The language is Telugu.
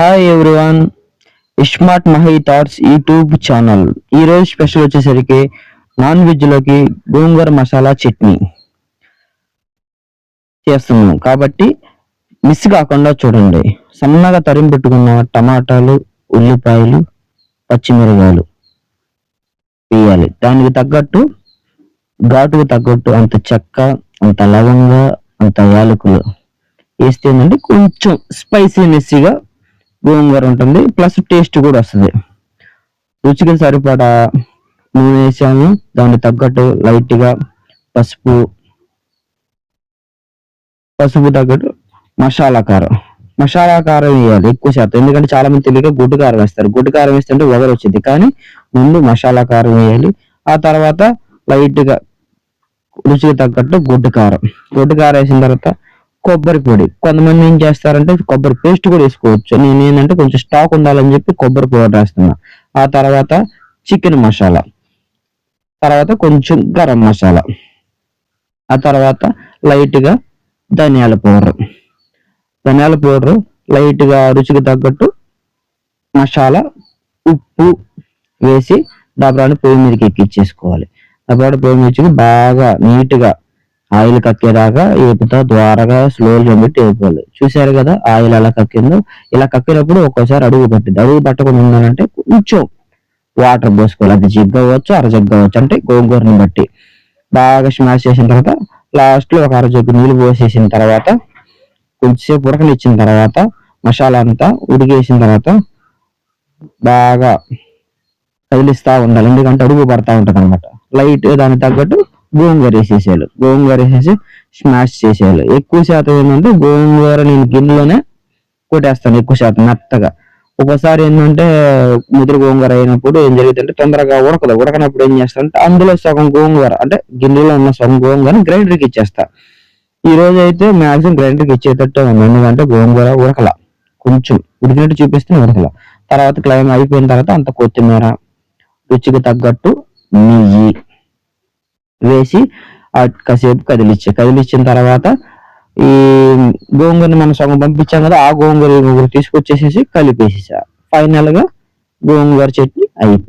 Hi everyone ismart Mahi thoughts YouTube channel ఈ రోజు స్పెషల్ వచ్చేసరికి నాన్ వెజ్లోకి గోంగూర మసాలా చట్నీ చేస్తున్నాం. కాబట్టి మిస్ కాకుండా చూడండి. సన్నగా తరిం పెట్టుకున్న టమాటాలు ఉల్లిపాయలు పచ్చిమిరకాయలు వేయాలి. దానికి తగ్గట్టు ఘాటుకు తగ్గట్టు అంత చెక్క అంత లవంగా అంత యాలకులు వేస్తే ఏంటంటే కొంచెం స్పైసీనెస్గా గోంగూర ఉంటుంది. ప్లస్ టేస్ట్ కూడా వస్తుంది. రుచికి సరిపడా నూనె వేసాము. దానికి తగ్గట్టు లైట్గా పసుపు పసుపు తగ్గట్టు మసాలా కారం. మసాలా కారం వేయాలి ఎక్కువ శాతం. ఎందుకంటే చాలా మంది తెలియక గుడ్డు కారం వేస్తారు. గుడ్డు కారం వేస్తుంటే వగరు వచ్చింది. కానీ ముందు మసాలా కారం వేయాలి. ఆ తర్వాత లైట్గా రుచికి తగ్గట్టు గుడ్డు కారం. గుడ్డు కారం వేసిన తర్వాత కొబ్బరి పొడి. కొంతమంది ఏం చేస్తారంటే కొబ్బరి పేస్ట్ కూడా వేసుకోవచ్చు. నేను ఏంటంటే కొంచెం స్టాక్ ఉండాలని చెప్పి కొబ్బరి పౌడర్ వేస్తున్నా ఆ తర్వాత చికెన్ మసాలా తర్వాత కొంచెం గరం మసాలా ఆ తర్వాత లైట్గా ధనియాల పౌడర్. ధనియాల పౌడర్ లైట్గా రుచికి తగ్గట్టు మసాలా ఉప్పు వేసి డబ్రాని పొయ్యి మీదకి ఎక్కించేసుకోవాలి డబ్రాని పొయ్యి మీదకి బాగా నీట్గా ఆయిల్ కక్కేదాకా ఏపుతా ద్వారగా స్లోగా పెట్టి వేపుకోవాలి చూసారు కదా ఆయిల్ ఎలా కక్కిందో? ఇలా కక్కినప్పుడు ఒక్కోసారి అడుగు పట్టింది అడుగు పట్టకుండా ఉండాలంటే కొంచెం వాటర్ పోసుకోవాలి. అది జిగ్ అవ్వచ్చు అరజగ్ అవ్వచ్చు. అంటే గోంగూరని బట్టి. బాగా స్మాష్ చేసిన తర్వాత లాస్ట్లో ఒక అరజగ్గు నీళ్ళు పోసేసిన తర్వాత కొంచెంసేపు ఉడకనిచ్చిన తర్వాత మసాలా అంతా ఉడికేసిన తర్వాత బాగా కదిలిస్తూ ఉండాలి. ఎందుకంటే అడుగు పడతా ఉంటుంది అనమాట లైట్ దానికి తగ్గట్టు గోంగూర వేసేసాడు గోంగూర వేసేసి స్మాష్ చేసేయాలి. ఎక్కువ శాతం ఏంటంటే గోంగూర నేను గిన్నెలోనే కొట్టేస్తాను ఎక్కువ శాతం మెత్తగా. ఒకసారి ఏంటంటే ముదురు గోంగూర అయినప్పుడు ఏం జరుగుతుందంటే తొందరగా ఉడకదు. ఉడకనప్పుడు ఏం చేస్తానంటే అందులో సగం గోంగూర అంటే గిన్నెలో ఉన్న సగం గోంగూర గ్రైండర్కి ఇచ్చేస్తా. ఈ రోజు అయితే మ్యాక్సిమం గ్రైండర్కి ఇచ్చేటట్టు ఉంది. ఎందుకంటే గోంగూర ఉడకల. కొంచెం ఉడికినట్టు చూపిస్తే ఉడకల. తర్వాత క్లైమ్ అయిపోయిన తర్వాత అంత కొత్తిమీర రుచికి తగ్గట్టు నెయ్యి. వేసి కాసేపు కదిలిచ్చే. కదిలిచ్చిన తర్వాత ఈ గోంగూరని మనం సగం పంపించాం కదా ఆ గోంగూర ఈ గోంగూర తీసుకొచ్చేసేసి కలిపేసేసా. ఫైనల్గా గోంగూర చట్నీ అయిపోయింది.